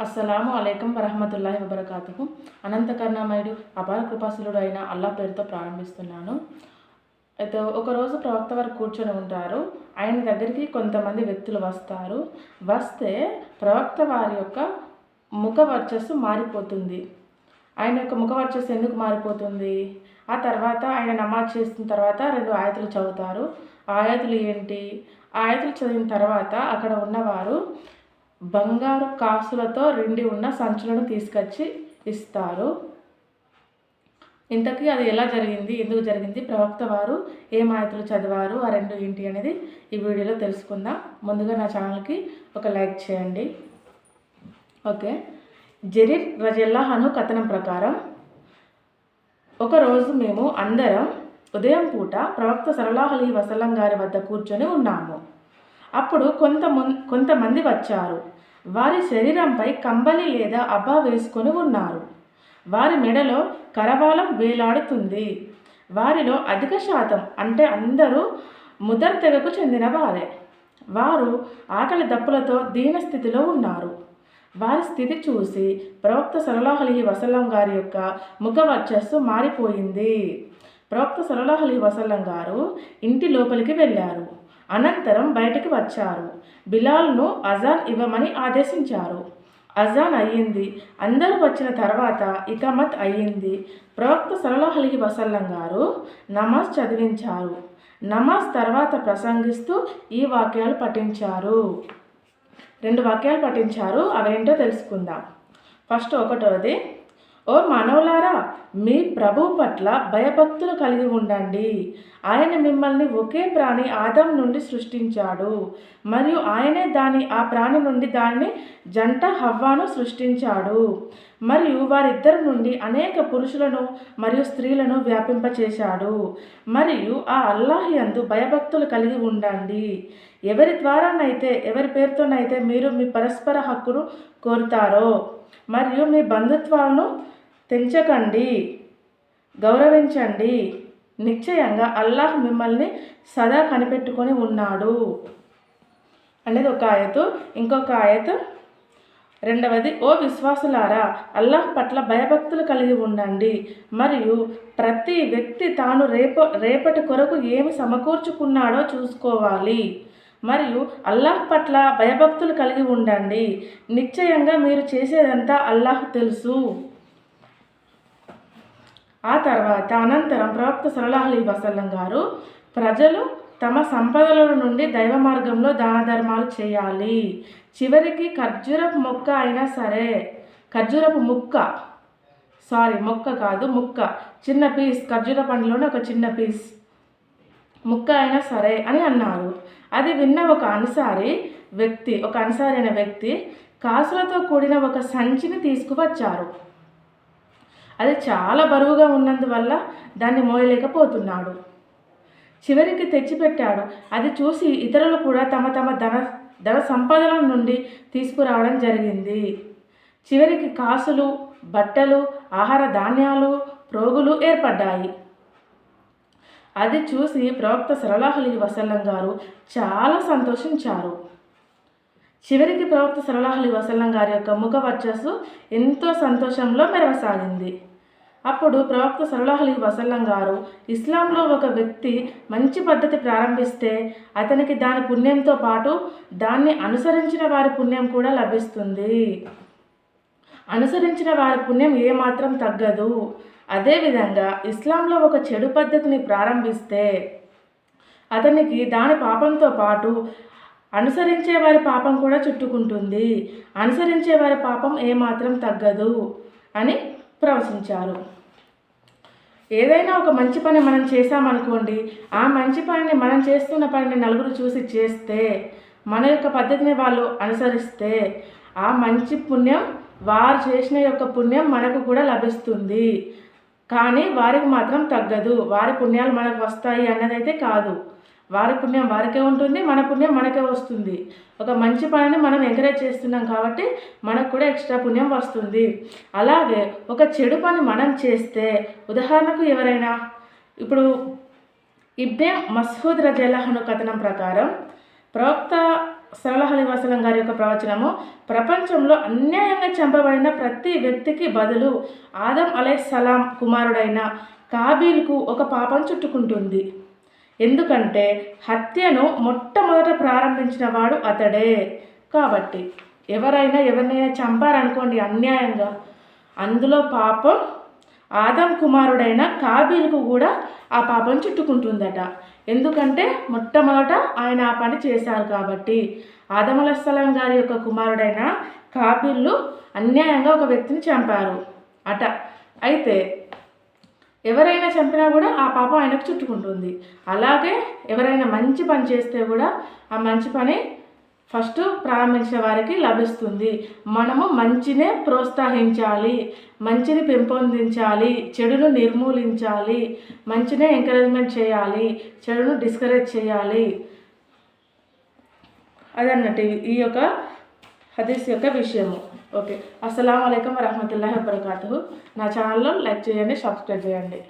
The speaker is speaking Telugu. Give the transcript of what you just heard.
అస్సలాము అలైకం వరహమతుల్లాహి వబర్కాతుకు అనంతకర్ణామయుడు అపార కృపాసులుడు అయిన అల్లా పేరుతో ప్రారంభిస్తున్నాను. అయితే ఒకరోజు ప్రవక్త వారు కూర్చొని ఉంటారు. ఆయన దగ్గరికి కొంతమంది వ్యక్తులు వస్తారు. వస్తే ప్రవక్త వారి యొక్క ముఖ వర్చస్సు మారిపోతుంది. ఆయన యొక్క ముఖ వర్చస్సు ఎందుకు మారిపోతుంది? ఆ తర్వాత ఆయన నమాజ్ చేసిన తర్వాత రెండు ఆయతులు చదువుతారు. ఆ ఆయతులు ఏంటి? ఆ ఆయతులు చదివిన తర్వాత అక్కడ ఉన్నవారు బంగారు కాసులతో రెండి ఉన్న సంచులను తీసుకొచ్చి ఇస్తారు. ఇంతకీ అది ఎలా జరిగింది? ఎందుకు జరిగింది? ప్రవక్త వారు ఏ మాయతులు చదివారు? ఆ రెండు ఏంటి అనేది ఈ వీడియోలో తెలుసుకుందాం. ముందుగా నా ఛానల్కి ఒక లైక్ చేయండి. ఓకే. జరీర్ రజల్లాహను కథనం ప్రకారం ఒకరోజు మేము అందరం ఉదయం పూట ప్రవక్త సరళాహలి వసలం గారి వద్ద కూర్చొని ఉన్నాము. అప్పుడు కొంత కొంతమంది వచ్చారు. వారి శరీరంపై కంబలి లేదా అబ్బా వేసుకొని ఉన్నారు. వారి మెడలో కరవాలం వేలాడుతుంది. వారిలో అధిక శాతం అంటే అందరూ ముదర్ తెగకు చెందిన వారే. వారు ఆకలి దప్పులతో దీనస్థితిలో ఉన్నారు. వారి స్థితి చూసి ప్రవక్త సరళాహలి వసల్లం గారి యొక్క ముఖ వర్చస్సు మారిపోయింది. ప్రవక్త సరళాహలి వసల్లం గారు ఇంటి లోపలికి వెళ్ళారు. అనంతరం బయటికి వచ్చారు. బిలాల్ను అజాన్ ఇవ్వమని ఆదేశించారు. అజాన్ అయ్యింది. అందరూ వచ్చిన తర్వాత ఇకమత్ అయ్యింది. ప్రవక్త సలహలిహి వసల్లం గారు నమాజ్ చదివించారు. నమాజ్ తర్వాత ప్రసంగిస్తూ ఈ వాక్యాలు పఠించారు. రెండు వాక్యాలు పఠించారు. అవేంటో తెలుసుకుందాం. ఫస్ట్ ఒకటోది ఓ మానవులారా మీ ప్రభు పట్ల భయభక్తులు కలిగి ఉండండి. ఆయన మిమ్మల్ని ఒకే ప్రాణి ఆదం నుండి సృష్టించాడు. మరియు ఆయనే దాని ఆ ప్రాణి నుండి దాన్ని జంట హవ్వాను సృష్టించాడు. మరియు వారిద్దరి నుండి అనేక పురుషులను మరియు స్త్రీలను వ్యాపింపచేశాడు. మరియు ఆ అల్లాహి అందు భయభక్తులు కలిగి ఉండండి. ఎవరి ద్వారానైతే ఎవరి పేరుతోనైతే మీరు మీ పరస్పర హక్కును కోరుతారో మరియు మీ బంధుత్వాలను తెంచకండి గౌరవించండి. నిశ్చయంగా అల్లాహ్ మిమ్మల్ని సదా కనిపెట్టుకొని ఉన్నాడు. అనేది ఒక ఆయతు. ఇంకొక ఆయతు. రెండవది ఓ విశ్వాసులారా అల్లాహ్ పట్ల భయభక్తులు కలిగి ఉండండి. మరియు ప్రతి వ్యక్తి తాను రేప రేపటి కొరకు ఏమి సమకూర్చుకున్నాడో చూసుకోవాలి. మరియు అల్లాహ్ పట్ల భయభక్తులు కలిగి ఉండండి. నిశ్చయంగా మీరు చేసేదంతా అల్లాహ్ తెలుసు. ఆ తర్వాత అనంతరం ప్రవక్త సలహలీ వసల్లం గారు ప్రజలు తమ సంపదల నుండి దైవ మార్గంలో దాన ధర్మాలు చేయాలి. చివరికి ఖర్జూరపు మొక్క అయినా సరే ఖర్జూరపు ముక్క సారీ మొక్క కాదు ముక్క చిన్న పీస్ ఖర్జూర పండులోనే ఒక చిన్న పీస్ ముక్క అయినా సరే అని అన్నారు. అది విన్న ఒక అన్సారి వ్యక్తి ఒక అన్సారి అనే వ్యక్తి కాసులతో కూడిన ఒక సంచిని తీసుకువచ్చారు. అది చాలా బరువుగా ఉన్నందువల్ల దాన్ని మోయలేకపోతున్నాడు. చివరికి తెచ్చిపెట్టాడు. అది చూసి ఇతరులు కూడా తమ తమ ధన ధన సంపదల నుండి తీసుకురావడం జరిగింది. చివరికి కాసులు బట్టలు ఆహార ధాన్యాలు ప్రోగులు ఏర్పడ్డాయి. అది చూసి ప్రవక్త సరళాహలి వసల్లం గారు చాలా సంతోషించారు. చివరికి ప్రవక్త సరళహలి వసల్లం గారి యొక్క ముఖ వర్చస్సు ఎంతో సంతోషంలో మెరవసాగింది. అప్పుడు ప్రవక్త సరళహలి వసల్లం గారు ఇస్లాంలో ఒక వ్యక్తి మంచి పద్ధతి ప్రారంభిస్తే అతనికి దాని పుణ్యంతో పాటు దాన్ని అనుసరించిన వారి పుణ్యం కూడా లభిస్తుంది. అనుసరించిన వారి పుణ్యం ఏమాత్రం తగ్గదు. అదేవిధంగా ఇస్లాంలో ఒక చెడు పద్ధతిని ప్రారంభిస్తే అతనికి దాని పాపంతో పాటు అనుసరించే వారి పాపం కూడా చుట్టుకుంటుంది. అనుసరించే వారి పాపం ఏమాత్రం తగ్గదు అని ప్రవచించారు. ఏదైనా ఒక మంచి పని మనం చేసామనుకోండి ఆ మంచి పనిని మనం చేస్తున్న పనిని నలుగురు చూసి చేస్తే మన యొక్క పద్ధతిని వాళ్ళు అనుసరిస్తే ఆ మంచి పుణ్యం వారు చేసిన యొక్క పుణ్యం మనకు కూడా లభిస్తుంది. కానీ వారికి మాత్రం తగ్గదు. వారి పుణ్యాలు మనకు వస్తాయి అన్నదైతే కాదు. వారి పుణ్యం వారికే ఉంటుంది మన పుణ్యం మనకే వస్తుంది. ఒక మంచి పనిని మనం ఎంకరేజ్ చేస్తున్నాం కాబట్టి మనకు కూడా ఎక్స్ట్రా పుణ్యం వస్తుంది. అలాగే ఒక చెడు పని మనం చేస్తే ఉదాహరణకు ఎవరైనా ఇప్పుడు ఇబ్నే మస్హూద్ రజలహను కథనం ప్రకారం ప్రవక్త సరళహలి వసలం గారి యొక్క ప్రవచనము ప్రపంచంలో అన్యాయంగా చంపబడిన ప్రతి వ్యక్తికి బదులు ఆదం అలై సలాం కుమారుడైన కాబీల్కు ఒక పాపం చుట్టుకుంటుంది. ఎందుకంటే హత్యను మొట్టమొదట ప్రారంభించిన వాడు అతడే. కాబట్టి ఎవరైనా ఎవరినైనా చంపారనుకోండి అన్యాయంగా. అందులో పాపం ఆదం కుమారుడైన కాబీలకు కూడా ఆ పాపం చుట్టుకుంటుందట. ఎందుకంటే మొట్టమొదట ఆయన ఆ పని చేశారు కాబట్టి ఆదమలస్సలం గారి యొక్క కుమారుడైన కాబీళ్ళు అన్యాయంగా ఒక వ్యక్తిని చంపారు అట. అయితే ఎవరైనా చంపినా కూడా ఆ పాపం ఆయనకు చుట్టుకుంటుంది. అలాగే ఎవరైనా మంచి పని చేస్తే కూడా ఆ మంచి పని ఫస్ట్ ప్రారంభించిన వారికి లభిస్తుంది. మనము మంచినే ప్రోత్సహించాలి మంచిని పెంపొందించాలి చెడును నిర్మూలించాలి మంచినే ఎంకరేజ్మెంట్ చేయాలి చెడును డిస్కరేజ్ చేయాలి. అదన్నట్టు ఈ యొక్క హదీస్ యొక్క విషయము. ఓకే. అస్సలం అయికం వరహమతుల్లాహి వబర్కాతు నా ఛానల్లో లైక్ చేయండి సబ్స్క్రైబ్ చేయండి.